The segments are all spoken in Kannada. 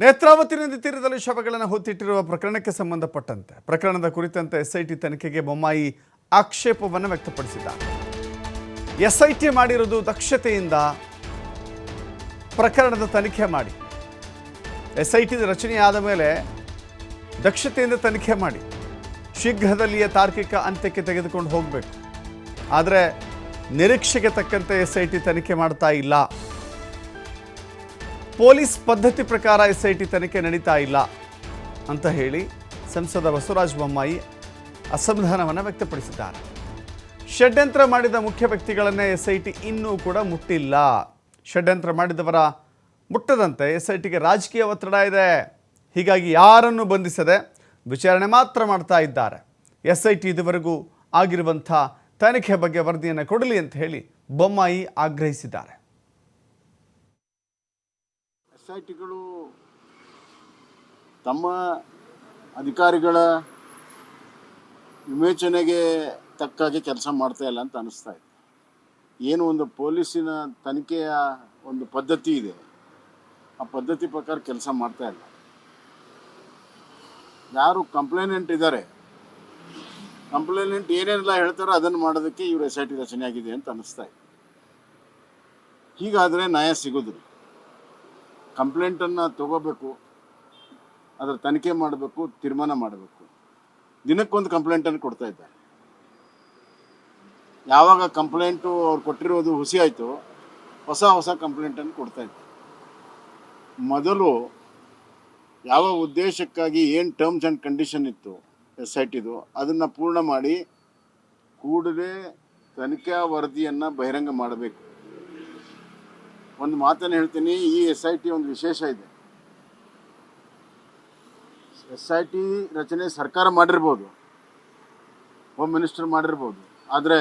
ನೇತ್ರಾವತಿ ನದಿ ತೀರದಲ್ಲಿ ಶವಗಳನ್ನು ಹೊತ್ತಿಟ್ಟಿರುವ ಪ್ರಕರಣಕ್ಕೆ ಸಂಬಂಧಪಟ್ಟಂತೆ, ಪ್ರಕರಣದ ಕುರಿತಂತೆ ಎಸ್ಐಟಿ ತನಿಖೆಗೆ ಬೊಮ್ಮಾಯಿ ಆಕ್ಷೇಪವನ್ನು ವ್ಯಕ್ತಪಡಿಸಿದ ಎಸ್ಐಟಿ ಮಾಡಿರುವುದು ದಕ್ಷತೆಯಿಂದ ಪ್ರಕರಣದ ತನಿಖೆ ಮಾಡಿ. ಎಸ್ಐಟಿ ರಚನೆಯಾದ ಮೇಲೆ ದಕ್ಷತೆಯಿಂದ ತನಿಖೆ ಮಾಡಿ. ಶೀಘ್ರದಲ್ಲಿಯೇ ತಾರ್ಕಿಕ ಅಂತ್ಯಕ್ಕೆ ತೆಗೆದುಕೊಂಡು ಹೋಗಬೇಕು. ಆದರೆ ನಿರೀಕ್ಷೆಗೆ ತಕ್ಕಂತೆ ಎಸ್ಐಟಿ ತನಿಖೆ ಮಾಡ್ತಾ ಇಲ್ಲ. ಪೊಲೀಸ್ ಪದ್ಧತಿ ಪ್ರಕಾರ ಎಸ್ ಐ ಟಿ ತನಿಖೆ ನಡೀತಾ ಇಲ್ಲ ಅಂತ ಹೇಳಿ ಸಂಸದ ಬಸವರಾಜ ಬೊಮ್ಮಾಯಿ ಅಸಮಾಧಾನವನ್ನು ವ್ಯಕ್ತಪಡಿಸಿದ್ದಾರೆ. ಷಡ್ಯಂತ್ರ ಮಾಡಿದ ಮುಖ್ಯ ವ್ಯಕ್ತಿಗಳನ್ನೇ ಎಸ್ ಐ ಟಿ ಇನ್ನೂ ಕೂಡ ಮುಟ್ಟಿಲ್ಲ. ಷಡ್ಯಂತ್ರ ಮಾಡಿದವರ ಮುಟ್ಟದಂತೆ ಎಸ್ ಐ ಟಿಗೆ ರಾಜಕೀಯ ಒತ್ತಡ ಇದೆ. ಹೀಗಾಗಿ ಯಾರನ್ನು ಬಂಧಿಸದೆ ವಿಚಾರಣೆ ಮಾತ್ರ ಮಾಡ್ತಾ ಇದ್ದಾರೆ. ಎಸ್ ಐ ಟಿ ಇದುವರೆಗೂ ಆಗಿರುವಂಥ ತನಿಖೆ ಬಗ್ಗೆ ವರದಿಯನ್ನು ಕೊಡಲಿ ಅಂತ ಹೇಳಿ ಬೊಮ್ಮಾಯಿ ಆಗ್ರಹಿಸಿದ್ದಾರೆ. ಎಸ್ ಐ ಟಿಗಳು ತಮ್ಮ ಅಧಿಕಾರಿಗಳ ವಿವೇಚನೆಗೆ ತಕ್ಕಾಗಿ ಕೆಲಸ ಮಾಡ್ತಾ ಇಲ್ಲ ಅಂತ ಅನಿಸ್ತಾ ಇದೆ. ಏನು ಒಂದು ಪೊಲೀಸಿನ ತನಿಖೆಯ ಒಂದು ಪದ್ಧತಿ ಇದೆ, ಆ ಪದ್ಧತಿ ಪ್ರಕಾರ ಕೆಲಸ ಮಾಡ್ತಾ ಇಲ್ಲ. ಯಾರು ಕಂಪ್ಲೇನೆಂಟ್ ಇದ್ದಾರೆ, ಕಂಪ್ಲೇನೆಂಟ್ ಏನೇನೆಲ್ಲ ಹೇಳ್ತಾರೋ ಅದನ್ನು ಮಾಡೋದಕ್ಕೆ ಇವರು ಎಸ್ ಐ ಟಿ ರಚನೆ ಆಗಿದೆ ಅಂತ ಅನಿಸ್ತಾ ಇದೆ. ಹೀಗಾದರೆ ನ್ಯಾಯ ಸಿಗೋದಿಲ್ಲ. ಕಂಪ್ಲೇಂಟನ್ನು ತಗೋಬೇಕು, ಅದರ ತನಿಖೆ ಮಾಡಬೇಕು, ತೀರ್ಮಾನ ಮಾಡಬೇಕು. ದಿನಕ್ಕೊಂದು ಕಂಪ್ಲೇಂಟನ್ನು ಕೊಡ್ತಾ ಇದ್ದಾರೆ. ಯಾವಾಗ ಕಂಪ್ಲೇಂಟು ಅವ್ರು ಕೊಟ್ಟಿರೋದು ಹುಸಿ ಆಯಿತು, ಹೊಸ ಹೊಸ ಕಂಪ್ಲೇಂಟನ್ನು ಕೊಡ್ತಾ ಇದ್ದಾರೆ. ಮೊದಲು ಯಾವ ಉದ್ದೇಶಕ್ಕಾಗಿ ಏನು ಟರ್ಮ್ಸ್ ಆ್ಯಂಡ್ ಕಂಡೀಷನ್ ಇತ್ತು ಎಸ್ ಐ ಟಿದು ಅದನ್ನು ಪೂರ್ಣ ಮಾಡಿ ಕೂಡಲೇ ತನಿಖಾ ವರದಿಯನ್ನು ಬಹಿರಂಗ ಮಾಡಬೇಕು. ಒಂದು ಮಾತನ್ನು ಹೇಳ್ತೀನಿ. ಈ ಎಸ್ ಐ ಟಿ ಒಂದು ವಿಶೇಷ ಇದೆ. ಎಸ್ ಐ ಟಿ ರಚನೆ ಸರ್ಕಾರ ಮಾಡಿರ್ಬೋದು. ಹೋಮ್ ಮಿನಿಸ್ಟರ್ ಮಾಡಿರ್ಬೋದು. ಆದರೆ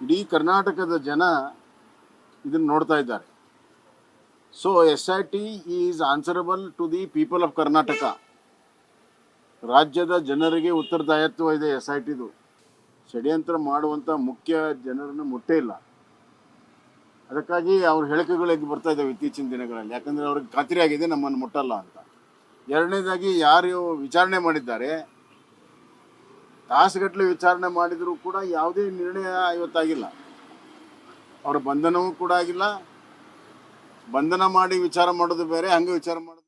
ಇಡೀ ಕರ್ನಾಟಕದ ಜನ ಇದನ್ನು ನೋಡ್ತಾ ಇದ್ದಾರೆ. So S I T is answerable to the people of Karnataka ರಾಜ್ಯದ ಜನರಿಗೆ ಉತ್ತರದಾಯತ್ವ ಇದೆ ಎಸ್ ಐ ಟಿದು ಷಡ್ಯಂತ್ರ ಮಾಡುವಂಥ ಮುಖ್ಯ ಜನರನ್ನು ಮುಟ್ಟೇ ಇಲ್ಲ. ಅದಕ್ಕಾಗಿ ಅವ್ರ ಹೇಳಿಕೆಗಳು ಎದ್ದು ಬರ್ತಾ ಇದ್ದಾವೆ ಇತ್ತೀಚಿನ ದಿನಗಳಲ್ಲಿ. ಯಾಕಂದರೆ ಅವ್ರಿಗೆ ಖಾತ್ರಿ ಆಗಿದೆ, ನಮ್ಮನ್ನು ಮುಟ್ಟಲ್ಲ ಅಂತ. ಎರಡನೇದಾಗಿ ಯಾರು ವಿಚಾರಣೆ ಮಾಡಿದ್ದಾರೆ, ತಾಸುಗಟ್ಟಲೆ ವಿಚಾರಣೆ ಮಾಡಿದರೂ ಕೂಡ ಯಾವುದೇ ನಿರ್ಣಯ ಇವತ್ತಾಗಿಲ್ಲ. ಅವರ ಬಂಧನವೂ ಕೂಡ ಆಗಿಲ್ಲ. ಬಂಧನ ಮಾಡಿ ವಿಚಾರ ಮಾಡೋದು ಬೇರೆ, ಹಂಗೆ ವಿಚಾರ ಮಾಡೋದು